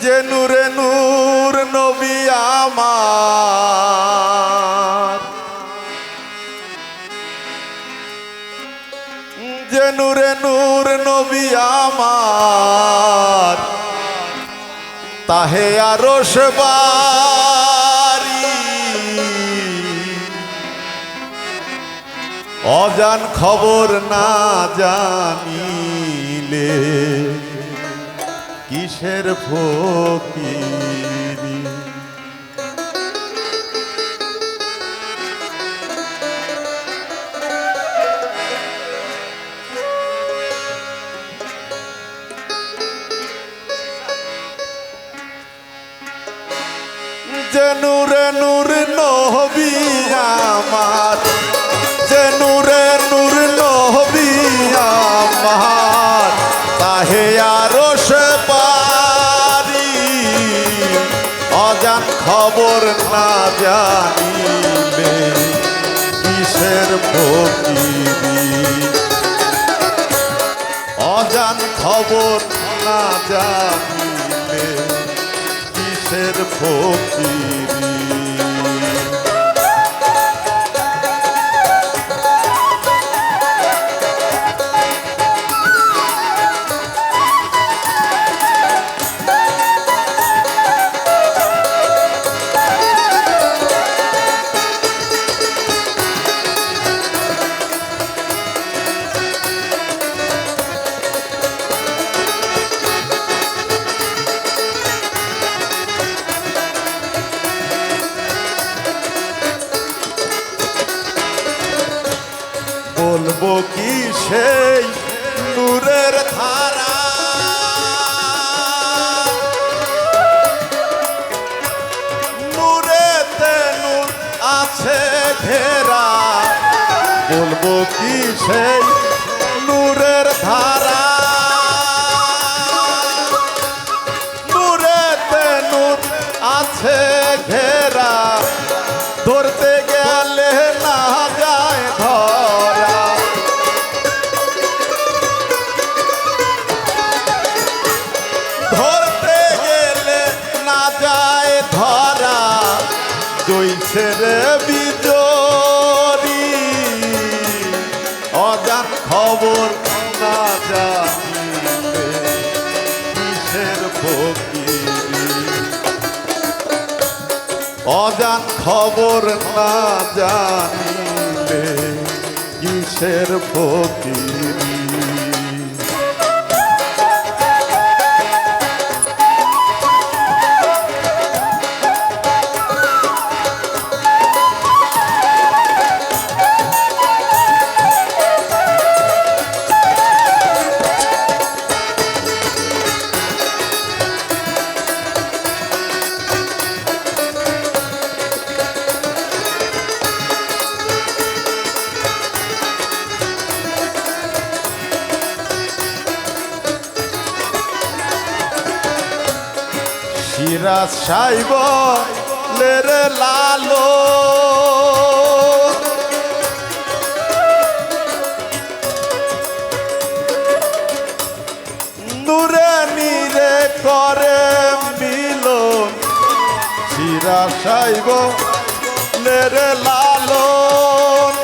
যে নূরে নূর নবী আমার। যে নূরে নূর নবী আমার। তাহে বাড়ি। অজান খবর না জানিলে কিসের ফকিরি? যে নূরে নূর নহবি আমার, যে নূরে নূর নহবি আমার, তাহে আরও সে পারি খবর না জানিবে কিসের ফকিরি অজান খবর না জানিবে কিসের ফকিরি বলব কি সেই নূরের ধারা। নূরেতে নূর আছে ঘেরা বলব কি সেই নূরের ধারা। জৈসে রে বিজরি অজান খবর না জানিলে কিসের ফকিরি অজান খবর না জানিলে কিসের সিরাজ সাইব লেরে লালো। দূরে নিরে করে মিলন। সিরাজ সাইব লেরে লালন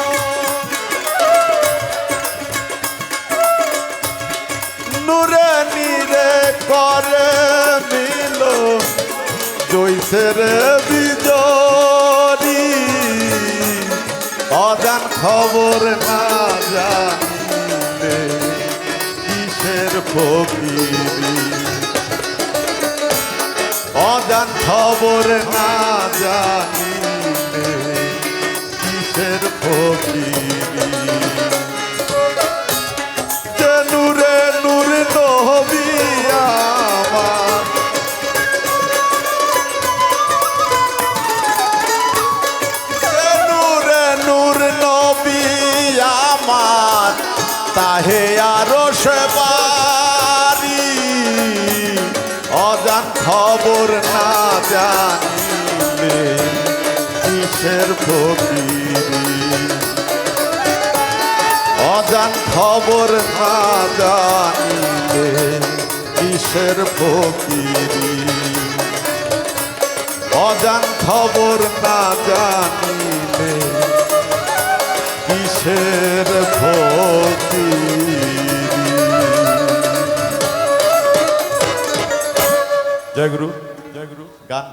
নূরে নিরে করে মিল জৈসের বিজরি অজান খবর না জানিলে কিসের ফকিরি? অজান খবর না জানিলে কিসের ফকিরি? তাহে আরও সেবারি অজান খবর না জানিলে কিসের ফকিরি? অজান খবর না জানিলে কিসের ফকিরি? অজান খবর না জানিলে কিসের ফকিরি জয় গুরু। জয় গুরু। গান